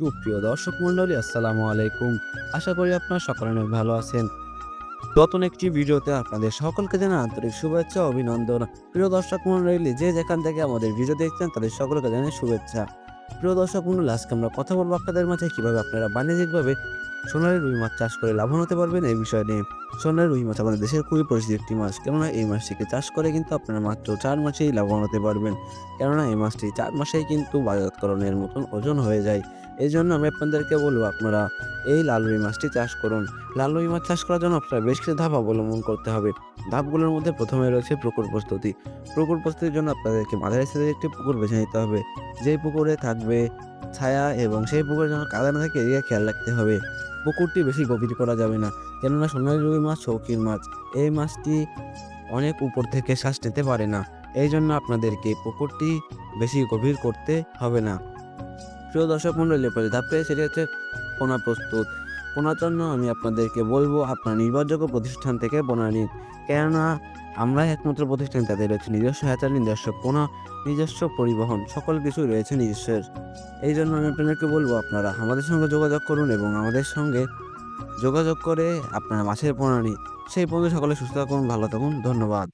সুপ্রিয় দর্শক মণ্ডলী, আসসালামু আলাইকুম। আশা করি আপনারা সকলে অনেক ভালো আছেন। নতুন একটি ভিডিওতে আপনাদের সকলকে জানা আন্তরিক শুভেচ্ছা, অভিনন্দন। প্রিয় দর্শক মণ্ডলী, যে যেখান থেকে আমাদের ভিডিও দেখছেন, তাদের সকলকে জানাই শুভেচ্ছা। প্রিয় দর্শক মণ্ডলী, আজকে আমরা কথা বলব আপনাদের মাঝে কীভাবে আপনারা বাণিজ্যিকভাবে সোনালী রুই মাছ চাষ করে লাভবান হতে পারবেন এই বিষয় নিয়ে। সোনালী রুই মাছ আমাদের দেশের খুবই পরিচিত একটি মাছ। কেননা এই মাছটিকে চাষ করে কিন্তু আপনারা মাত্র চার মাসেই লাভবান হতে পারবেন। কেননা এই মাছটি চার মাসেই কিন্তু বাজারকরণের মতন ওজন হয়ে যায়। এই জন্য আমি আপনাদেরকে বলব, আপনারা এই লাল রুই মাছটি চাষ করুন। লাল রুই মাছ চাষ করার জন্য আপনারা বেশ কিছু ধাপ অবলম্বন করতে হবে। ধাপগুলোর মধ্যে প্রথমে রয়েছে পুকুর প্রস্তুতি। পুকুর প্রস্তুতির জন্য আপনাদেরকে মাঝারি সাইজের একটি পুকুর বেছে নিতে হবে। যেই পুকুরে থাকবে ছায়া এবং সেই পুকুরে যেন কাদা না থাকে এদিকে খেয়াল রাখতে হবে। পুকুরটি বেশি গভীর করা যাবে না। কেননা সোনালী রুই মাছ শৌখিন মাছ। এই মাছটি অনেক উপর থেকে শ্বাস নিতে পারে না। এই জন্য আপনাদেরকে পুকুরটি বেশি গভীর করতে হবে না। প্রিয় দর্শক মন্ডলী পরে ধাপে সেটি হচ্ছে পোনা প্রস্তুত। পোনার জন্য আমি আপনাদেরকে বলব, আপনার নির্ভরযোগ্য প্রতিষ্ঠান থেকে বোনা নিন কেননা আমরা একমাত্র প্রতিষ্ঠান তাদের রয়েছে নিজস্ব হ্যাচার নিজস্ব পোনা, নিজস্ব পরিবহন, সকল কিছু রয়েছে নিজস্বের। এই জন্য আমি আপনাদেরকে বলব, আপনারা আমাদের সঙ্গে যোগাযোগ করুন এবং আমাদের সঙ্গে যোগাযোগ করে আপনারা মাছের পোনা নিন সেই পর্যন্ত সকলে সুস্থ থাকুন, ভালো থাকুন, ধন্যবাদ।